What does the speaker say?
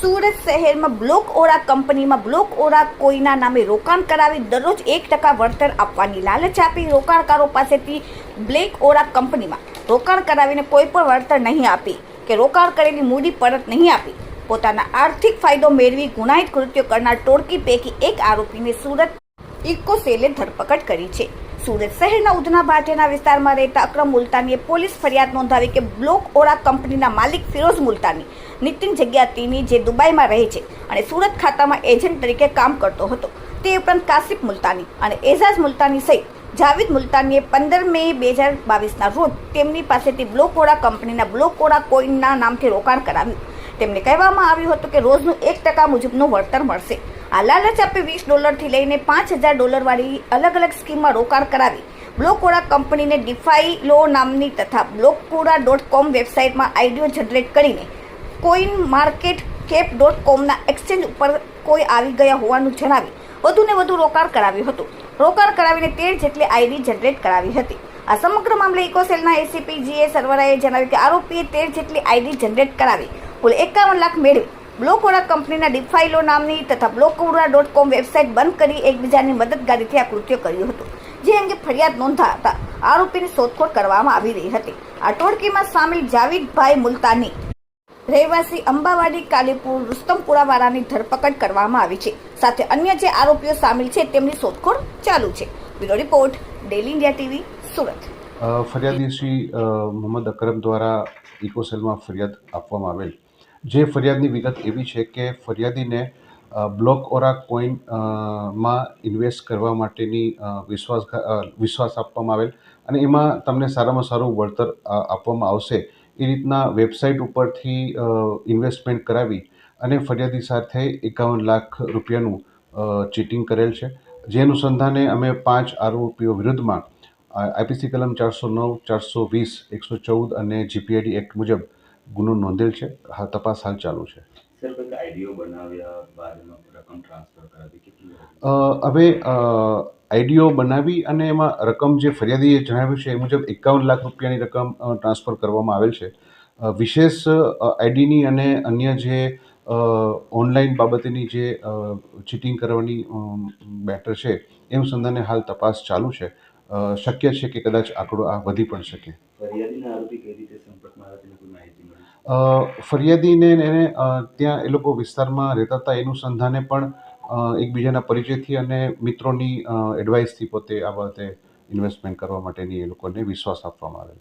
સુરત શહેરમાં બ્લોક ઓરા કંપનીમાં બ્લોક ઓરા કોઈના નામે રોકાણ કરાવી દરરોજ એક ટકા વળતર આપવાની લાલચ આપી રોકાણકારો પાસેથી બ્લેક ઓરા કંપનીમાં રોકાણ કરાવીને કોઈ પણ વળતર નહીં આપી કે રોકાણ કરેલી મૂડી પરત નહીં આપી. પોતાના આર્થિક ફાયદો મેળવી ગુનાહિત કૃત્યો કરનાર ટોળકી પૈકી એક આરોપીને સુરત ઇકો સેલે ધરપકડ કરી છે. સુરત શહેરના ઉધના ભાટિયાના વિસ્તારમાં રહેતા અક્રમ મુલતાનીએ પોલીસ ફરિયાદ નોંધાવી કે બ્લોક ઓરા કંપનીના માલિક ફિરોઝ મુલતાની નીતિન જગ્યાતીની જે દુબઈમાં રહે છે અને સુરત ખાતામાં એજન્ટ તરીકે કામ કરતો હતો. તે ઉપરાંત કાસિફ મુલતાની અને એઝાઝ મુલતાની સહિત જાવેદ મુલતાનીએ પંદર મે બે હજાર બાવીસના રોજ તેમની પાસેથી બ્લોક ઓળા કંપનીના બ્લોક ઓળા કોઈનના નામથી રોકાણ કરાવ્યું. તેમને કહેવામાં આવ્યું હતું કે રોજનું એક ટકા મુજબનું વળતર મળશે. આ લાલચ આપી વીસ ડોલરથી લઈને પાંચ હજાર ડોલરવાળી અલગ અલગ સ્કીમમાં રોકાણ કરાવી બ્લોકોડા કંપનીને ડિફાઈ લો નામની તથા બ્લોકોડા ડોટ કોમ વેબસાઇટમાં આઈડીઓ જનરેટ કરીને કોઈન માર્કેટ કેપ ડોટ કોમના એક્સચેન્જ ઉપર કોઈ આવી ગયા હોવાનું જણાવી વધુને વધુ રોકાણ કરાવ્યું હતું. રોકાણ કરાવીને તેર જેટલી આઈડી જનરેટ કરાવી હતી. આ સમગ્ર મામલે ઇકોસેલના એસીપી જીએ સરવરાએ જણાવ્યું કે આરોપીએ તેર જેટલી આઈડી જનરેટ કરાવી કુલ એકાવન લાખ મેળવી બ્લોકોડા કંપનીના ડિફાઇલો નામની તથા બ્લોકોડા ડોટ કોમ વેબસાઇટ બંધ કરી એકબીજાની મદદગારીથી આ કૃત્ય કર્યું હતું. જે અંગે ફરિયાદ નોંધાતા આરોપીની શોધખોળ કરવામાં આવી રહી હતી. આ ટોળકીમાં સામેલ જાવીદભાઈ મુલતાની રહેવાસી અંબાવાડી, કાલીપુર, રુસ્તમપુરાવાળાની ધરપકડ કરવામાં આવી છે. સાથે અન્ય જે આરોપીઓ સામેલ છે તેમની શોધખોળ ચાલુ છે. Bureau report daily India TV, Surat. ફરિયાદી શ્રી મોહમ્મદ અકરમ દ્વારા ઇકોસેલમાં ફરિયાદ આપવામાં આવેલ. જે ફરિયાદની વિગત એવી છે કે ફરિયાદીને બ્લોક ઓરા કોઈનમાં ઇન્વેસ્ટ કરવા માટેની વિશ્વાસ વિશ્વાસ આપવામાં આવેલ અને એમાં તમને સારામાં સારું વળતર આપવામાં આવશે. એ રીતના વેબસાઇટ ઉપરથી ઇન્વેસ્ટમેન્ટ કરાવી અને ફરિયાદી સાથે એકાવન લાખ રૂપિયાનું ચીટિંગ કરેલ છે. જે અનુસંધાને અમે પાંચ આરોપીઓ વિરુદ્ધમાં આઈપીસી કલમ ચારસો નવ, ચારસો વીસ, એકસો ચૌદ અને જીપીઆઈડી એક્ટ મુજબ ગુનો નોંધેલ છે. હા તપાસ હાલ ચાલુ છે. હવે આઈડીઓ બનાવી અને એમાં રકમ જે ફરિયાદીએ જણાવ્યું છે એ મુજબ એકાવન લાખ રૂપિયાની રકમ ટ્રાન્સફર કરવામાં આવેલ છે. વિશેષ આઈડીની અને અન્ય જે ઓનલાઈન બાબતેની જે ચીટિંગ કરવાની બેટર છે એ અનુસંધાને હાલ તપાસ ચાલુ છે. શક્ય છે કે કદાચ આંકડો આ વધી પણ શકે. ફરિયાદીના આરોપી કઈ રીતે ફરિયાદીને એને ત્યાં એ લોકો વિસ્તારમાં રહેતા હતા. એનું સંધાને પણ એકબીજાના પરિચયથી અને મિત્રોની એડવાઇસથી પોતે આ બાબતે ઇન્વેસ્ટમેન્ટ કરવા માટેની એ લોકોને વિશ્વાસ આપવામાં આવેલ.